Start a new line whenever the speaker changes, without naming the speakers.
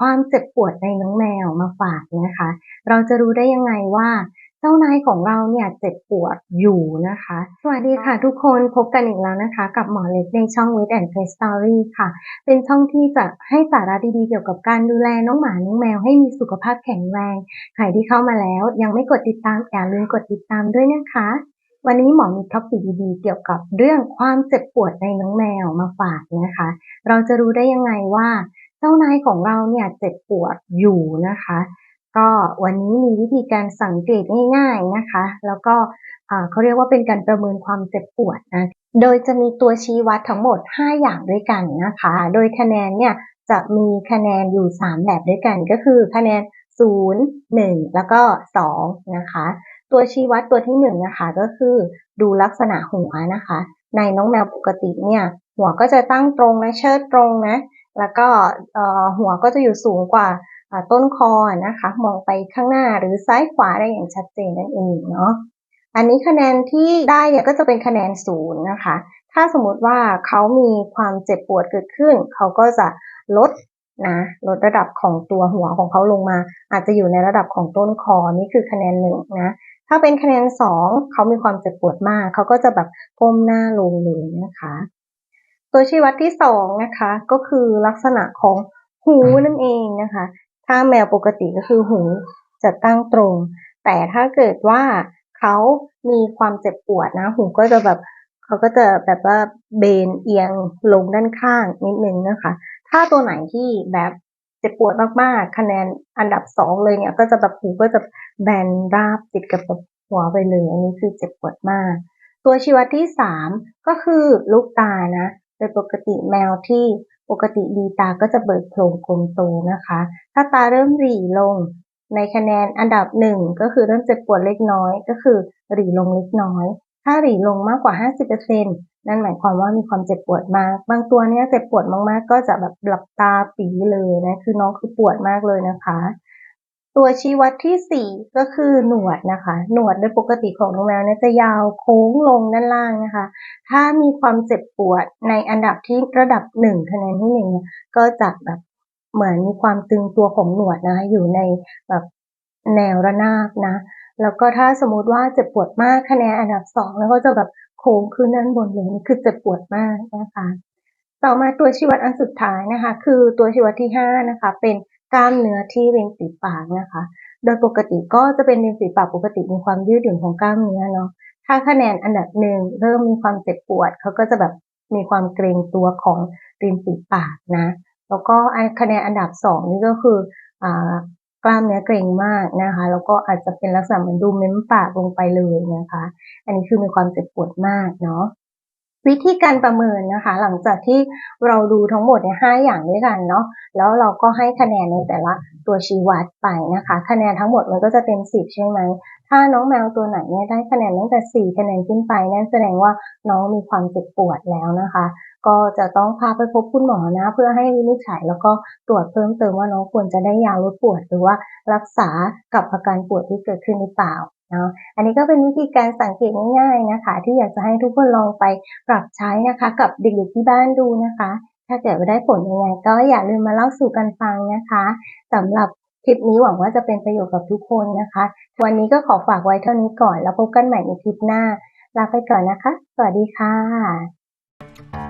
ความเจ็บปวดในน้องแมวมาฝากนะคะ เราจะรู้ได้ยังไงว่าเจ้านายของเราเนี่ยเจ็บปวดอยู่นะคะ สวัสดีค่ะทุกคนพบกันอีกแล้วนะคะ กับหมอเล็กในช่อง With and Face Story ค่ะ เป็นช่องที่จะให้สาระดีๆเกี่ยวกับการดูแลน้องหมา น้องแมวให้มีสุขภาพแข็งแรงใครที่เข้ามาแล้ว ยังไม่กดติดตามอย่าลืมกดติดตามด้วยนะคะ วันนี้หมอมีท็อปิกดีๆเกี่ยวกับเรื่องความเจ็บปวดในน้องแมวมาฝากนะคะ เราจะรู้ได้ยังไงว่า เจ้านายของเราเนี่ยเจ็บปวดอยู่นะคะ ก็วันนี้มีวิธีการสังเกตง่าย ๆนะคะ แล้วก็เขาเรียกว่าเป็นการประเมินความเจ็บปวดนะโดยจะมีตัวชี้วัดทั้งหมด 5 อย่างด้วยกันนะคะ โดยคะแนนเนี่ยจะมีคะแนนอยู่ 3 แบบด้วยกัน ก็คือคะแนน 0 1 แล้วก็2นะคะตัวชี้วัดตัวที่1นะคะก็คือดูลักษณะหัวนะคะ ในน้องแมวปกติเนี่ยหัวก็จะตั้งตรงนะเชิดตรงนะ แล้วก็หัวก็จะอยู่สูงกว่าอ่าต้นคอนะคะ มองไปข้างหน้าหรือซ้ายขวาได้อย่างชัดเจนนั่นเองเนาะอันนี้คะแนนที่ได้เนี่ยก็จะเป็นคะแนนศูนย์นะคะ ถ้าสมมติว่าเขามีความเจ็บปวดเกิดขึ้น เขาก็จะลดนะลดระดับของตัวหัวของเขาลงมา อาจจะอยู่ในระดับของต้นคอนี่คือคะแนนหนึ่งนะถ้าเป็นคะแนนสองเขามีความเจ็บปวดมาก เขาก็จะแบบก้มหน้าลงเลยนะคะ ตัวชี้วัดที่สองนะคะ ก็คือลักษณะของหูนั่นเองนะคะ ถ้าแมวปกติก็คือหูจะตั้งตรง แต่ถ้าเกิดว่าเขามีความเจ็บปวดนะ หูก็จะแบบเขาก็จะแบบว่าเบนเอียงลงด้านข้างนิดนึงนะคะ ถ้าตัวไหนที่แบบเจ็บปวดมากๆ คะแนนอันดับสองเลยเนี่ย ก็จะแบบหูก็จะแบนราบติดกับหัวไปเลย อันนี้คือเจ็บปวดมาก ตัวชี้วัดที่สามก็คือลูกตานะโดยปกติแมวที่ปกติดีตาก็จะเบิกโพรงกลมโตนะคะ ถ้าตาเริ่มหรี่ลงในคะแนนอันดับหนึ่งก็คือเริ่มเจ็บปวดเล็กน้อยก็คือหรี่ลงเล็กน้อย ถ้าหรี่ลงมากกว่า 50%นั่นหมายความว่ามีความเจ็บปวดมาก บางตัวเนี้ยเจ็บปวดมากๆ ก็จะแบบหลับตาปีเลยนะ คือน้องคือปวดมากเลยนะคะ ตัวชี้วัดที่ 4 ก็คือหนวดนะคะ หนวดโดยปกติของน้องแมวเนี่ยจะยาวโค้งลงด้านล่างนะคะ ถ้ามีความเจ็บปวดในอันดับที่ระดับ1คะแนนที่1เนี่ยก็จะแบบเหมือนมีความตึงตัวของหนวดนะคะอยู่ในแบบแนวระนาบนะ แล้วก็ถ้าสมมติว่าเจ็บปวดมากคะแนนอันดับ 2 แล้วก็จะแบบโค้งขึ้นด้านบนเลยนี่คือเจ็บปวดมากนะคะ ต่อมาตัวชี้วัดอันสุดท้ายนะคะ คือตัวชี้วัดที่5นะคะเป็น กล้ามเนื้อที่ริมฝีปากนะคะ โดยปกติก็จะเป็นริมฝีปากปกติมีความยืดหยุ่นของกล้ามเนื้อเนาะ ถ้าคะแนนอันดับหนึ่งเริ่มมีความเจ็บปวดเขาก็จะแบบมีความเกรงตัวของริมฝีปากนะ แล้วก็คะแนนอันดับสองนี่ก็คืออ่ากล้ามเนื้อเกร็งมากนะคะ แล้วก็อาจจะเป็นลักษณะเหมือนดูเม้มปากลงไปเลยนะคะ อันนี้คือมีความเจ็บปวดมากเนาะ วิธีการประเมินนะคะ หลังจากที่เราดูทั้งหมดเนี่ยห้าอย่างด้วยกันเนาะแล้วเราก็ให้คะแนนในแต่ละตัวชี้วัดไปนะคะ คะแนนทั้งหมดมันก็จะเป็นสิบใช่ไหมถ้าน้องแมวตัวไหนเนี่ยได้คะแนนตั้งแต่สี่คะแนนขึ้นไปนั่นแสดงว่าน้องมีความเจ็บปวดแล้วนะคะ ก็จะต้องพาไปพบคุณหมอนะ เพื่อให้วินิจฉัยแล้วก็ตรวจเพิ่มเติมว่าน้องควรจะได้ยาลดปวด หรือว่ารักษากับอาการปวดที่เกิดขึ้นหรือเปล่า เนาะอันนี้ก็เป็นวิธีการสังเกตง่ายๆนะคะ ที่อยากจะให้ทุกคนลองไปปรับใช้นะคะ กับเด็กๆที่บ้านดูนะคะ ถ้าเกิดว่าได้ผลยังไง ก็อย่าลืมมาเล่าสู่กันฟังนะคะสำหรับคลิปนี้หวังว่าจะเป็นประโยชน์กับทุกคนนะคะ วันนี้ก็ขอฝากไว้เท่านี้ก่อน แล้วพบกันใหม่ในคลิปหน้าลาไปก่อนนะคะ สวัสดีค่ะ